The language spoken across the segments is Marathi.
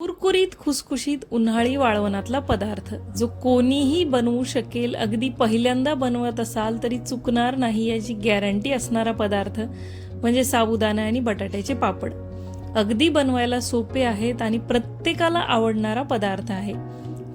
कुरकुरीत खुसखुशीत उन्हाळी वाळवणातला पदार्थ जो कोणीही बनवू शकेल अगदी पहिल्यांदा बनवत असाल तरी चुकणार नाही याची गॅरंटी असणारा पदार्थ म्हणजे साबुदाणा आणि बटाट्याचे पापड. अगदी बनवायला सोपे आहेत आणि प्रत्येकाला आवडणारा पदार्थ आहे.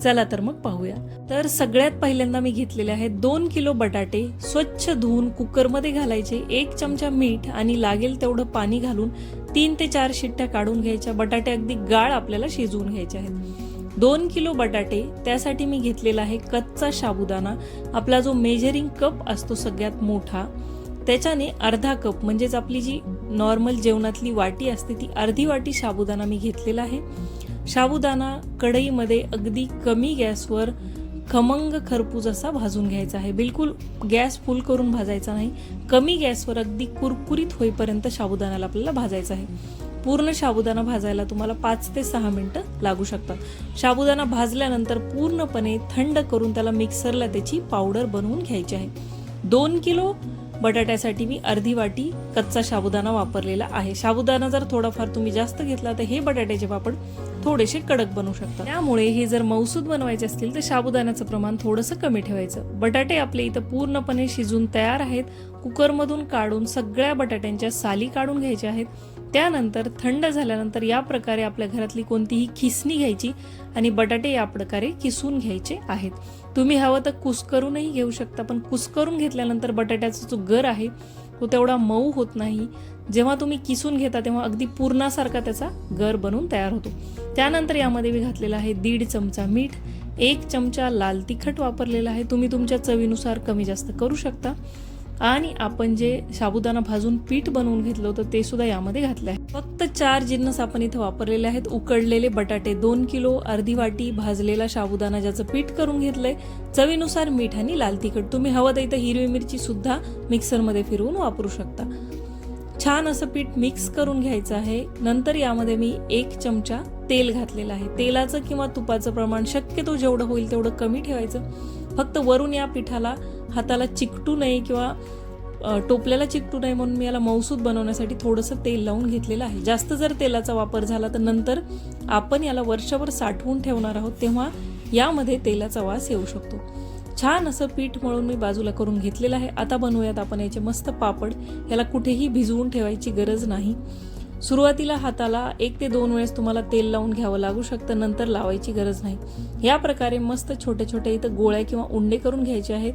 चला तर मग पाहूया. तर सगळ्यात पहिल्यांदा मी घेतलेले आहेत दोन किलो बटाटे स्वच्छ धुवून कुकरमध्ये घालायचे. एक चमचा मीठ आणि लागेल तेवढं पाणी घालून तीन ते चार शिट्ट्या काढून घ्यायच्या. बटाटे अगदी गाळ आपल्याला शिजवून घ्यायचे आहेत. दोन किलो बटाटे त्यासाठी मी घेतलेला आहे कच्चा साबुदाणा. आपला जो मेजरिंग कप असतो सगळ्यात मोठा त्याच्याने अर्धा कप म्हणजेच आपली जी नॉर्मल जेवणातली वाटी असते ती अर्धी वाटी साबुदाणा मी घेतलेला आहे. साबुदाणा कढईमध्ये अगदी कमी गॅसवर खमंग खरपूस असा भाजून घ्यायचा आहे. बिलकुल गॅस फुल करून भाजायचा नाही. कमी गॅसवर अगदी कुरकुरीत होईपर्यंत साबुदाण्याला आपल्याला भाजायचं आहे. पूर्ण साबुदाणा भाजायला तुम्हाला पाच ते सहा मिनटं लागू शकतात. साबुदाणा भाजल्यानंतर पूर्णपणे थंड करून त्याला मिक्सरला त्याची पावडर बनवून घ्यायची आहे. दोन किलो बटाट्यासाठी मी अर्धी वाटी कच्चा साबुदाणा वापरलेला आहे. साबुदाणा जर थोडाफार तुम्ही जास्त घेतला तर हे बटाट्याचे पापड थोडेसे कडक बनवू शकतात त्यामुळे हे जर मौसूद बनवायचे असतील तर साबुदाण्याचं प्रमाण थोडंसं कमी ठेवायचं. बटाटे आपले इथं पूर्णपणे शिजून तयार आहेत. कुकरमधून काढून सगळ्या बटाट्यांच्या साली काढून घ्यायच्या आहेत. त्यानंतर थंड झाल्यानंतर या प्रकारे आपल्या घरातली कोणतीही खिसणी घ्यायची आणि बटाटे या प्रकारे किसून घ्यायचे आहेत. तुम्ही हवं तर कुस्करूनही घेऊ शकता पण कुस्करून घेतल्यानंतर बटाट्याचा जो गर आहे तो तेवढा मऊ होत नाही. जेव्हा तुम्ही किसून घेता तेव्हा अगदी पूर्णासारखा त्याचा गर बनून तयार होतो. त्यानंतर यामध्ये मी घातलेला आहे दीड चमचा मीठ एक चमचा लाल तिखट वापरलेला आहे. तुम्ही तुमच्या चवीनुसार कमी जास्त करू शकता. आणि आपण जे साबुदाणा भाजून पीठ बनवून घेतलं होतं ते सुद्धा यामध्ये घातलं आहे. फक्त चार जिन्नस आपण इथं वापरलेले आहेत. उकडलेले बटाटे दोन किलो अर्धी वाटी भाजलेला साबुदाणा ज्याचं पीठ करून घेतलंय. चवीनुसार मीठ आणि लाल तिखट. तुम्ही हवं तर इथं हिरवी मिरची सुद्धा मिक्सरमध्ये फिरवून वापरू शकता. छान असं पीठ मिक्स करून घ्यायचं आहे. नंतर यामध्ये मी एक चमचा तेल घातलेलं आहे. तेलाचं किंवा तुपाचं प्रमाण शक्यतो जेवढं होईल तेवढं कमी ठेवायचं. फक्त वरून या पिठाला हाताला चिकटू नये किंवा टोपल्याला चिकटू नये म्हणून मी याला मौसूद बनवण्यासाठी थोडंसं तेल लावून घेतलेलं आहे. जास्त जर तेलाचा वापर झाला तर नंतर आपण याला वर्षभर साठवून ठेवणार आहोत तेव्हा यामध्ये तेलाचा वास येऊ शकतो. छान असं पीठ मळून मी बाजूला करून घेतलेलं आहे. आता बनवूयात आपण याचे मस्त पापड. याला कुठेही भिजवून ठेवायची गरज नाही. सुरुवातीला हाताला एक ते दोन वेळेस तुम्हाला तेल लावून घ्यावं लागू शकतं नंतर लावायची गरज नाही. या प्रकारे मस्त छोटे छोटे इथं गोळ्या किंवा उंडे करून घ्यायचे आहेत.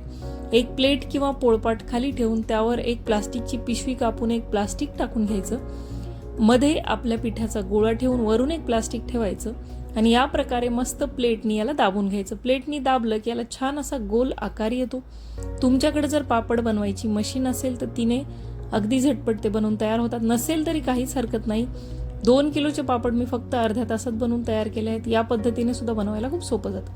एक प्लेट किंवा पोळपाट खाली ठेवून त्यावर एक प्लास्टिकची पिशवी कापून एक प्लास्टिक टाकून घ्यायचं. मध्ये आपल्या पिठाचा गोळा ठेवून वरून एक प्लास्टिक ठेवायचं आणि या प्रकारे मस्त प्लेटनी याला दाबून घ्यायचं. प्लेटनी दाबलं की याला छान असा गोल आकार येतो. तुमच्याकडे जर पापड बनवायची मशीन असेल तर तिने अगदी झटपट ते बनवून तयार होतात. नसेल तरी काहीच हरकत नाही. दोन किलोचे पापड मी फक्त अर्ध्या तासात बनवून तयार केले आहेत. या पद्धतीने सुद्धा बनवायला खूप सोपं जातं.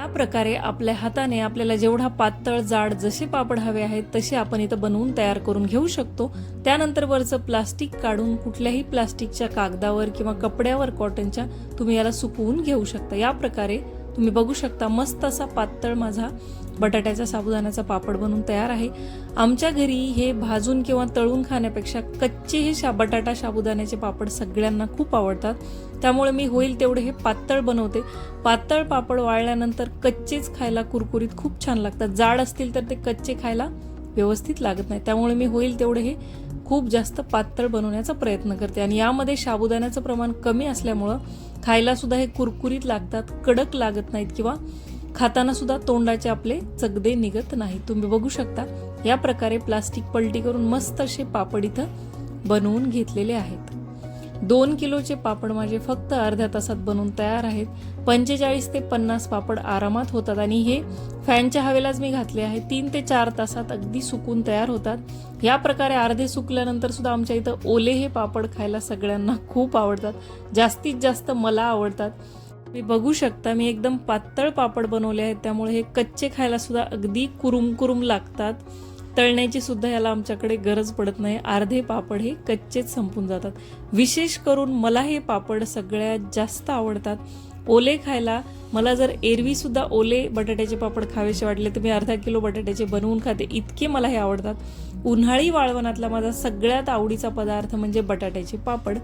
या प्रकारे आपल्या हाताने आपल्याला जेवढा पातळ जाड जसे पापड हवे आहेत तसे आपण इथं बनवून तयार करून घेऊ शकतो. त्यानंतर वरचं प्लास्टिक काढून कुठल्याही प्लास्टिकच्या कागदावर किंवा कपड्यावर कॉटनच्या तुम्ही याला सुकवून घेऊ शकता. या प्रकारे तुम्ही बघू शकता मस्त असा पातळ माझा बटाट्याचा साबुदाण्याचा पापड बनवून तयार आहे. आमच्या घरी हे भाजून किंवा तळून खाण्यापेक्षा कच्चे हे शा बटाटा साबुदाण्याचे पापड सगळ्यांना खूप आवडतात. त्यामुळे मी होईल तेवढे हे पातळ बनवते. पातळ पापड वाळल्यानंतर कच्चेच खायला कुरकुरीत खूप छान लागतात. जाड असतील तर ते कच्चे खायला व्यवस्थित लागत नाही. त्यामुळे मी होईल तेवढे हे खूप जास्त पातळ बनवण्याचा प्रयत्न करते. आणि यामध्ये साबुदाण्याचं प्रमाण कमी असल्यामुळं खायला सुद्धा हे कुरकुरीत लागतात कडक लागत नाहीत किंवा खाताना सुद्धा तोंडाचे आपले चगदे निघत नाही तुम्ही बघू शकता या प्रकारे प्लास्टिक पलटी करून मस्त असे पापड इथं बनवून घेतलेले आहेत. दोन किलोचे पापड माझे फक्त अर्ध्या तासात बनवून तयार आहेत. पंचेचाळीस ते पन्नास पापड आरामात होतात आणि हे फॅनच्या हवेलाच मी घातले आहे. तीन ते चार तासात अगदी सुकून तयार होतात. या प्रकारे अर्धे सुकल्यानंतर सुद्धा आमच्या इथं ओले हे पापड खायला सगळ्यांना खूप आवडतात. जास्तीत जास्त मला आवडतात. तुम्ही बघू शकता मी एकदम पातळ पापड बनवले आहेत. त्यामुळे हे कच्चे खायला सुद्धा अगदी कुरुम कुरुम लागतात. तळण्याची सुद्धा याला आमच्याकडे गरज पडत नाही. अर्धे पापड हे कच्चेच संपून जातात. विशेष करून मला हे पापड सगळ्यात जास्त आवडतात. ओले खायला मला जर एरवी सुद्धा ओले बटाट्याचे पापड खावेसे वाटले तर मी अर्धा किलो बटाट्याचे बनवून खाते. इतके मला हे आवडतात. उन्हाळी वाळवणातला माझा सगळ्यात आवडीचा पदार्थ म्हणजे बटाट्याचे पापड.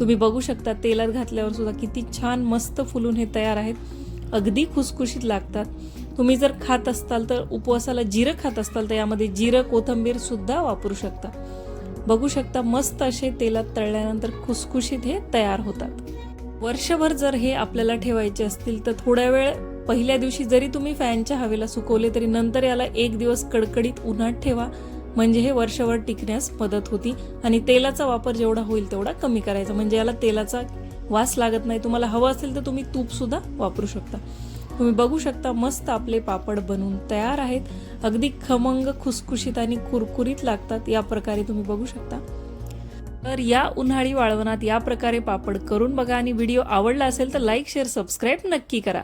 तुम्ही बघू शकता तेलात घातल्यावर सुद्धा किती छान मस्त फुलून हे तयार आहेत. अगदी खुसखुशीत लागतात. तुम्ही जर खात असताल तर उपवासाला जिरं खात असताल तर यामध्ये जिरं कोथंबीर सुद्धा वापरू शकता. बघू शकता मस्त असे तेलात तळल्यानंतर खुसखुशीत हे तयार होतात. वर्षभर जर हे आपल्याला ठेवायचे असतील तर थोड्या वेळ पहिल्या दिवशी जरी तुम्ही फॅनच्या हवेला सुकवले तरी नंतर याला एक दिवस कडकडीत उन्हात ठेवा. म्हणजे हे वर्षभर टिकण्यास मदत होती आणि तेलाचा वापर जेवढा होईल तेवढा कमी करायचा. म्हणजे याला तेलाचा वास लागत नाही. तुम्हाला हवं असेल तर तुम्ही तूपसुद्धा वापरू शकता. तुम्ही बघू शकता मस्त आपले पापड बनवून तयार आहेत. अगदी खमंग खुसखुशीत आणि कुरकुरीत लागतात. या प्रकारे तुम्ही बघू शकता. तर या उन्हाळी वाळवणात या प्रकारे पापड करून बघा. आणि व्हिडिओ आवडला असेल तर लाईक शेअर सबस्क्राईब नक्की करा.